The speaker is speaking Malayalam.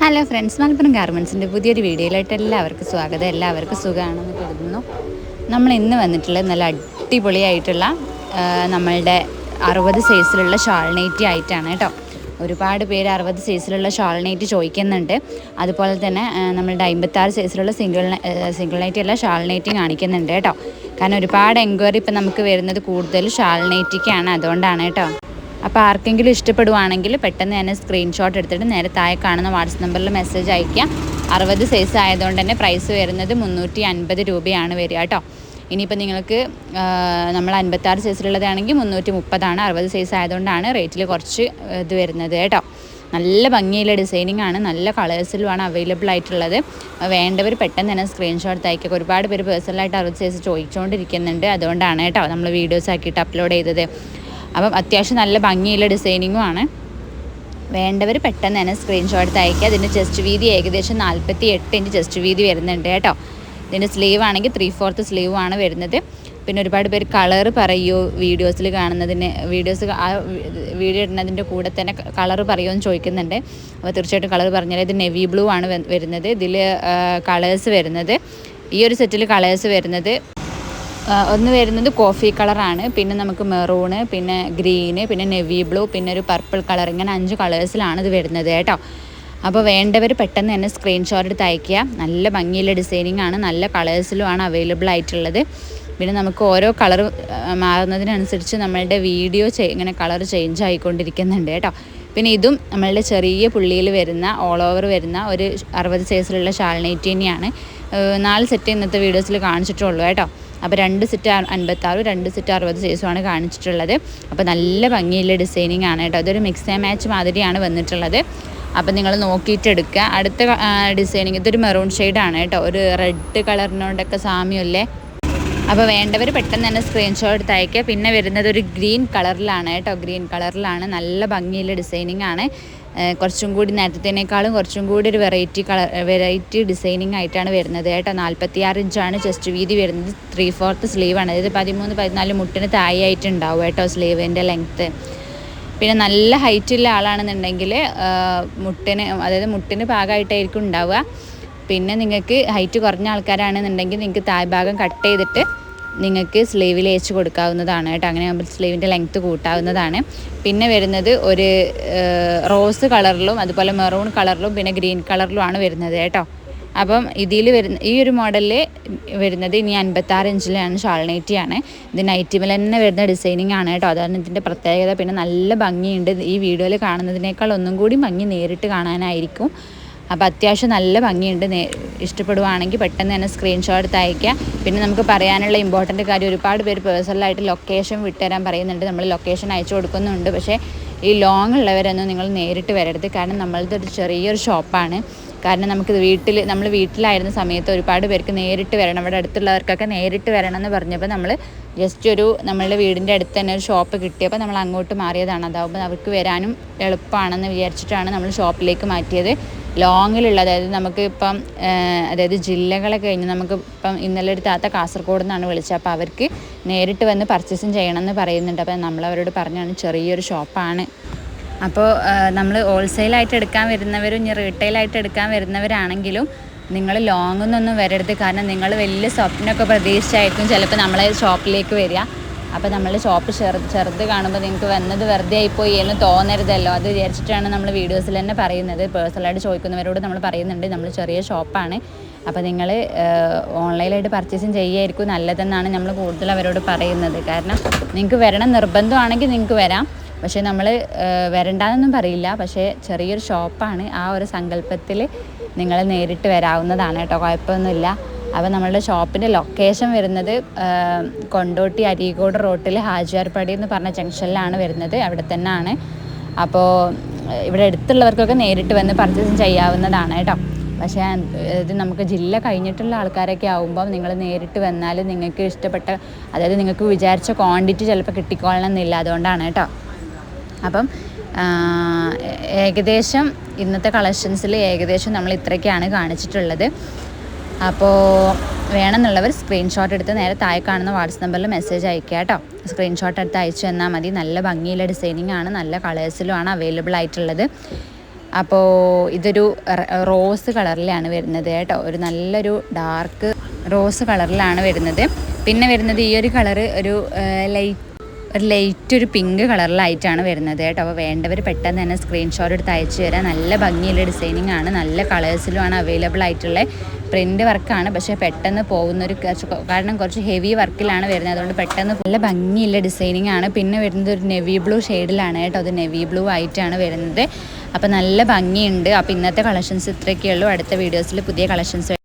ഹലോ ഫ്രണ്ട്സ് മലപ്പുറം ഗാർമെൻസിന്റെ പുതിയൊരു വീഡിയോയിലായിട്ട് എല്ലാവർക്കും സ്വാഗതം. എല്ലാവർക്കും സുഖമാണെന്ന് കരുതുന്നു. നമ്മൾ ഇന്ന് വന്നിട്ടുള്ളത് നല്ല അടിപൊളിയായിട്ടുള്ള നമ്മളുടെ അറുപത് സൈസിലുള്ള ഷാൾ നൈറ്റി ആയിട്ടാണ് കേട്ടോ. ഒരുപാട് പേര് അറുപത് സൈസിലുള്ള ഷാൾ നൈറ്റി ചോദിക്കുന്നുണ്ട്. അതുപോലെ തന്നെ നമ്മളുടെ അമ്പത്താറ് സൈസിലുള്ള സിംഗിൾ സിംഗിൾ നൈറ്റി അല്ല ഷാൾ നൈറ്റി കാണിക്കുന്നുണ്ട് കേട്ടോ. കാരണം ഒരുപാട് എൻക്വയറി ഇപ്പം നമുക്ക് വരുന്നത് കൂടുതൽ ഷാൾ നൈറ്റിക്കാണ് അതുകൊണ്ടാണ് കേട്ടോ. അപ്പോൾ ആർക്കെങ്കിലും ഇഷ്ടപ്പെടുവാണെങ്കിൽ പെട്ടെന്ന് തന്നെ സ്ക്രീൻഷോട്ട് എടുത്തിട്ട് നേരെ താഴെ കാണുന്ന വാട്സപ്പ് നമ്പറിൽ മെസ്സേജ് അയക്കുക അറുപത് സൈസ് ആയതുകൊണ്ട് തന്നെ പ്രൈസ് വരുന്നത് മുന്നൂറ്റി അൻപത് രൂപയാണ് വരിക കേട്ടോ. ഇനിയിപ്പോൾ നിങ്ങൾക്ക് നമ്മൾ നമ്മൾ അൻപത്താറ് സൈസിലുള്ളതാണെങ്കിൽ മുന്നൂറ്റി മുപ്പതാണ് അറുപത് സൈസ് ആയതുകൊണ്ടാണ് റേറ്റിൽ കുറച്ച് ഇത് വരുന്നത് കേട്ടോ. നല്ല ഭംഗിയുള്ള ഡിസൈനിങ് ആണ്. നല്ല കളേഴ്സിലുമാണ് അവൈലബിൾ ആയിട്ടുള്ളത്. വേണ്ടവർ പെട്ടെന്ന് തന്നെ സ്ക്രീൻഷോട്ട് അയക്കുക ഒരുപാട് പേര് പേഴ്സണലായിട്ട് അറുപത് സൈസ് ചോദിച്ചുകൊണ്ടിരിക്കുന്നുണ്ട് അതുകൊണ്ടാണ് കേട്ടോ നമ്മൾ വീഡിയോസ് ആക്കിയിട്ട് അപ്ലോഡ് ചെയ്തത്. അപ്പം അത്യാവശ്യം നല്ല ഭംഗിയുള്ള ഡിസൈനിങ്ങും ആണ് വേണ്ടവർ പെട്ടെന്ന് തന്നെ സ്ക്രീൻഷോട്ട് അയക്കുക അതിന്റെ ചെസ്റ്റ് വീതി ഏകദേശം നാൽപ്പത്തി എട്ട് ഇഞ്ച് ചെസ്റ്റ് വീതി വരുന്നുണ്ട് കേട്ടോ. ഇതിന്റെ സ്ലീവ് ആണെങ്കിൽ ത്രീ ഫോർത്ത് സ്ലീവ് ആണ് വരുന്നത്. പിന്നെ ഒരുപാട് പേര് കളർ പറയൂ വീഡിയോസിൽ കാണുന്നതിന് വീഡിയോസ് ആ വീഡിയോ ഇടുന്നതിന്റെ കൂടെ തന്നെ കളർ പറയുമോ എന്ന് ചോദിക്കുന്നുണ്ട്. അപ്പോൾ തീർച്ചയായിട്ടും കളർ പറഞ്ഞാൽ ഇത് നെവി ബ്ലൂ ആണ് വരുന്നത്. ഇതിൽ കളേഴ്സ് വരുന്നത്. ഈ ഒരു സെറ്റിൽ കളേഴ്സ് വരുന്നത് ഒന്ന് വരുന്നത് കോഫി കളറാണ്. പിന്നെ നമുക്ക് മെറൂണ് പിന്നെ ഗ്രീന് പിന്നെ നെവി ബ്ലൂ പിന്നെ ഒരു പർപ്പിൾ കളർ. ഇങ്ങനെ അഞ്ച് കളേഴ്സിലാണ് ഇത് വരുന്നത് കേട്ടോ. അപ്പോൾ വേണ്ടവർ പെട്ടെന്ന് തന്നെ സ്ക്രീൻഷോട്ട് എടുത്ത് അയക്കുക നല്ല ഭംഗിയുള്ള ഡിസൈനിങ് ആണ്. നല്ല കളേഴ്സിലുമാണ് അവൈലബിൾ ആയിട്ടുള്ളത്. പിന്നെ നമുക്ക് ഓരോ കളർ മാറുന്നതിനനുസരിച്ച് നമ്മളുടെ വീഡിയോ ഇങ്ങനെ കളർ ചേഞ്ച് ആയിക്കൊണ്ടിരിക്കുന്നുണ്ട് കേട്ടോ. പിന്നെ ഇതും നമ്മളുടെ ചെറിയ പുള്ളിയിൽ വരുന്ന ഓൾ ഓവർ വരുന്ന ഒരു അറുപത് സൈസിലുള്ള ഷാൾനൈറ്റ് തന്നെയാണ് നാല് സെറ്റ് ഇന്നത്തെ വീഡിയോസിൽ കാണിച്ചിട്ടുള്ളൂ കേട്ടോ. അപ്പോൾ രണ്ട് സെറ്റ് അൻപത്താറ് രണ്ട് സെറ്റ് അറുപത് സൈസുമാണ് കാണിച്ചിട്ടുള്ളത്. അപ്പോൾ നല്ല ഭംഗിയുള്ള ഡിസൈനിങ് ആണ് കേട്ടോ. അതൊരു മിക്സ് ആൻഡ് മാച്ച് മാതിരിയാണ് വന്നിട്ടുള്ളത്. അപ്പോൾ നിങ്ങൾ നോക്കിയിട്ട് എടുക്കുക. അടുത്ത ഡിസൈനിങ് ഇതൊരു മെറൂൺ ഷെയ്ഡാണ് കേട്ടോ. ഒരു റെഡ് കളറിനോടൊക്കെ സാമ്യമല്ലേ അപ്പോൾ വേണ്ടവർ പെട്ടെന്ന് തന്നെ സ്ക്രീൻഷോട്ട് എടുത്ത് അയക്കുക പിന്നെ വരുന്നത് ഒരു ഗ്രീൻ കളറിലാണ് കേട്ടോ. ഗ്രീൻ കളറിലാണ് നല്ല ഭംഗിയുള്ള ഡിസൈനിങ് ആണ്. കുറച്ചും കൂടി നേരത്തേനേക്കാളും കുറച്ചും കൂടി ഒരു വെറൈറ്റി കളർ വെറൈറ്റി ഡിസൈനിങ് ആയിട്ടാണ് വരുന്നത്. കേട്ടോ നാൽപ്പത്തിയാറ് ഇഞ്ചാണ് ചെസ്റ്റ് വീതി വരുന്നത്. ത്രീ ഫോർത്ത് സ്ലീവാണ് അതായത് പതിമൂന്ന് പതിനാല് മുട്ടിന് താഴെയായിട്ടുണ്ടാവും കേട്ടോ സ്ലീവിന്റെ ലെങ്ത്ത് പിന്നെ നല്ല ഹൈറ്റുള്ള ആളാണെന്നുണ്ടെങ്കിൽ മുട്ടിന് അതായത് മുട്ടിന് പാകമായിട്ടായിരിക്കും ഉണ്ടാവുക. പിന്നെ നിങ്ങൾക്ക് ഹൈറ്റ് കുറഞ്ഞ ആൾക്കാരാണെന്നുണ്ടെങ്കിൽ നിങ്ങൾക്ക് താഴ്ഭാഗം കട്ട് ചെയ്തിട്ട് നിങ്ങൾക്ക് സ്ലീവിൽ ഏച്ച് കൊടുക്കാവുന്നതാണ് കേട്ടോ. അങ്ങനെ ആകുമ്പോൾ സ്ലീവിന്റെ ലെങ്ത്ത് കൂട്ടാവുന്നതാണ്. പിന്നെ വരുന്നത് ഒരു റോസ് കളറിലും അതുപോലെ മെറൂൺ കളറിലും പിന്നെ ഗ്രീൻ കളറിലുമാണ് വരുന്നത് കേട്ടോ. അപ്പം ഇതിൽ വരുന്ന ഈ ഒരു മോഡലിൽ വരുന്നത് ഇനി അൻപത്താറ് ഇഞ്ചിലാണ് ഷാൾനൈറ്റിയാണ് ഇത് നൈറ്റിമേൽ തന്നെ വരുന്ന ഡിസൈനിങ് ആണ് കേട്ടോ. അതാണ് ഇതിന്റെ പ്രത്യേകത. പിന്നെ നല്ല ഭംഗിയുണ്ട്. ഈ വീഡിയോയിൽ കാണുന്നതിനേക്കാൾ ഒന്നും കൂടി ഭംഗി നേരിട്ട് കാണാനായിരിക്കും. അപ്പോൾ അത്യാവശ്യം നല്ല ഭംഗിയുണ്ട്. ഇഷ്ടപ്പെടുവാണെങ്കിൽ പെട്ടെന്ന് തന്നെ സ്ക്രീൻഷോട്ട് അയക്കുക പിന്നെ നമുക്ക് പറയാനുള്ള ഇമ്പോർട്ടന്റ് കാര്യം ഒരുപാട് പേര് പേഴ്സണലായിട്ട് ലൊക്കേഷൻ വിട്ടുതരാൻ പറയുന്നുണ്ട്. നമ്മൾ ലൊക്കേഷൻ അയച്ചു കൊടുക്കുന്നുണ്ട്. പക്ഷേ ഈ ലോങ് ഉള്ളവരൊന്നും നിങ്ങൾ നേരിട്ട് വരരുത്. കാരണം നമ്മളത് ഒരു ചെറിയൊരു ഷോപ്പാണ് കാരണം നമുക്കിത് വീട്ടിൽ നമ്മൾ വീട്ടിലായിരുന്ന സമയത്ത് ഒരുപാട് പേർക്ക് നേരിട്ട് വരണം. ഇവിടെ അടുത്തുള്ളവർക്കൊക്കെ നേരിട്ട് വരണം എന്ന് പറഞ്ഞപ്പോൾ നമ്മൾ ജസ്റ്റ് ഒരു നമ്മളുടെ വീടിന്റെ അടുത്ത് തന്നെ ഒരു ഷോപ്പ് കിട്ടിയപ്പോൾ നമ്മൾ അങ്ങോട്ട് മാറിയതാണ്. അതാവുമ്പോൾ അവർക്ക് വരാനും എളുപ്പമാണെന്ന് വിചാരിച്ചിട്ടാണ് നമ്മൾ ഷോപ്പിലേക്ക് മാറ്റിയത്. ലോങ്ങിലുള്ള അതായത് നമുക്ക് ഇപ്പം അതായത് ജില്ലകളെ കഴിഞ്ഞ് നമുക്ക് ഇപ്പം ഇന്നലെ ഒരു താത്ത കാസർഗോഡ് നിന്നാണ് വിളിച്ചത്. അപ്പോൾ അവർക്ക് നേരിട്ട് വന്ന് പർച്ചേസും ചെയ്യണമെന്ന് പറയുന്നുണ്ട്. അപ്പോൾ നമ്മളവരോട് പറഞ്ഞാണ് ചെറിയൊരു ഷോപ്പാണ് അപ്പോൾ നമ്മൾ ഹോൾസെയിലായിട്ട് എടുക്കാൻ വരുന്നവരും ഇനി റീറ്റെയിലായിട്ട് എടുക്കാൻ വരുന്നവരാണെങ്കിലും നിങ്ങൾ ലോങ്ങൊന്നും വരരുത്. കാരണം നിങ്ങൾ വലിയ സ്വപ്നമൊക്കെ പ്രതീക്ഷിച്ചായിരിക്കും ചിലപ്പോൾ നമ്മളെ ഷോപ്പിലേക്ക് വരിക. അപ്പോൾ നമ്മൾ ഷോപ്പ് ചെറുത് ചെറുത് കാണുമ്പോൾ നിങ്ങൾക്ക് വന്നത് വെറുതെ ആയിപ്പോയി എന്ന് തോന്നരുതല്ലോ. അത് വിചാരിച്ചിട്ടാണ് നമ്മൾ വീഡിയോസിൽ തന്നെ പറയുന്നത്. പേഴ്സണലായിട്ട് ചോദിക്കുന്നവരോട് നമ്മൾ പറയുന്നുണ്ട്. നമ്മൾ ചെറിയ ഷോപ്പാണ് അപ്പോൾ നിങ്ങൾ ഓൺലൈനായിട്ട് പർച്ചേസിങ് ചെയ്യുമായിരിക്കും നല്ലതെന്നാണ് നമ്മൾ കൂടുതൽ അവരോട് പറയുന്നത്. കാരണം നിങ്ങൾക്ക് വരണം നിർബന്ധമാണെങ്കിൽ നിങ്ങൾക്ക് വരാം. പക്ഷേ നമ്മൾ വരണ്ടാന്നൊന്നും പറയില്ല. പക്ഷേ ചെറിയൊരു ഷോപ്പാണ്. ആ ഒരു സങ്കല്പത്തിൽ നിങ്ങൾ നേരിട്ട് വരാവുന്നതാണ് കേട്ടോ. കുഴപ്പമൊന്നുമില്ല. അപ്പോൾ നമ്മളുടെ ഷോപ്പിന്റെ ലൊക്കേഷൻ വരുന്നത് കൊണ്ടോട്ടി അരീക്കോട് റോട്ടിൽ ഹാജിയാർപ്പടി എന്ന് പറഞ്ഞ ജംഗ്ഷനിലാണ് വരുന്നത്. അവിടെ തന്നെയാണ്. അപ്പോൾ ഇവിടെ അടുത്തുള്ളവർക്കൊക്കെ നേരിട്ട് വന്ന് പർച്ചേസ് ചെയ്യാവുന്നതാണ് കേട്ടോ. പക്ഷേ ഇത് നമുക്ക് ജില്ല കഴിഞ്ഞിട്ടുള്ള ആൾക്കാരൊക്കെ ആകുമ്പോൾ നിങ്ങൾ നേരിട്ട് വന്നാൽ നിങ്ങൾക്ക് ഇഷ്ടപ്പെട്ട അതായത് നിങ്ങൾക്ക് വിചാരിച്ച ക്വാണ്ടിറ്റി ചിലപ്പോൾ കിട്ടിക്കൊള്ളണം എന്നില്ല അതുകൊണ്ടാണ് കേട്ടോ. അപ്പം ഏകദേശം ഇന്നത്തെ കളക്ഷൻസിൽ ഏകദേശം നമ്മൾ ഇത്രയ്ക്കാണ് കാണിച്ചിട്ടുള്ളത്. അപ്പോൾ വേണമെന്നുള്ളവർ സ്ക്രീൻഷോട്ട് എടുത്ത് നേരെ താഴെ കാണുന്ന വാട്സപ്പ് നമ്പറിൽ മെസ്സേജ് അയക്കുക കേട്ടോ. സ്ക്രീൻഷോട്ട് എടുത്ത് അയച്ചു തന്നാൽ മതി. നല്ല ഭംഗിയുള്ള ഡിസൈനിങ് ആണ്. നല്ല കളേഴ്സിലും ആണ് അവൈലബിൾ ആയിട്ടുള്ളത്. അപ്പോൾ ഇതൊരു റോസ് കളറിലാണ് വരുന്നത് കേട്ടോ. ഒരു നല്ലൊരു ഡാർക്ക് റോസ് കളറിലാണ് വരുന്നത്. പിന്നെ വരുന്നത് ഈ ഒരു കളറ് ഒരു ലൈറ്റ് ഒരു ലൈറ്റ് ഒരു പിങ്ക് കളറിലായിട്ടാണ് വരുന്നത് കേട്ടോ. അപ്പോൾ വേണ്ടവർ പെട്ടെന്ന് തന്നെ സ്ക്രീൻഷോട്ട് എടുത്ത് അയച്ചു തരാം. നല്ല ഭംഗിയുള്ള ഡിസൈനിങ് ആണ്. നല്ല കളേഴ്സിലുമാണ് അവൈലബിൾ ആയിട്ടുള്ള പ്രിന്റ് വർക്കാണ് പക്ഷേ പെട്ടെന്ന് പോകുന്നൊരു കാരണം കുറച്ച് ഹെവി വർക്കിലാണ് വരുന്നത്. അതുകൊണ്ട് പെട്ടെന്ന് നല്ല ഭംഗിയുള്ള ഡിസൈനിങ് ആണ്. പിന്നെ വരുന്നത് ഒരു നെവി ബ്ലൂ ഷെയ്ഡിലാണ് കേട്ടോ. അത് നെവി ബ്ലൂ ആയിട്ടാണ് വരുന്നത്. അപ്പോൾ നല്ല ഭംഗിയുണ്ട്. അപ്പോൾ ഇന്നത്തെ കളക്ഷൻസ് ഇത്രയൊക്കെയുള്ളൂ അടുത്ത വീഡിയോസിൽ പുതിയ കളക്ഷൻസ്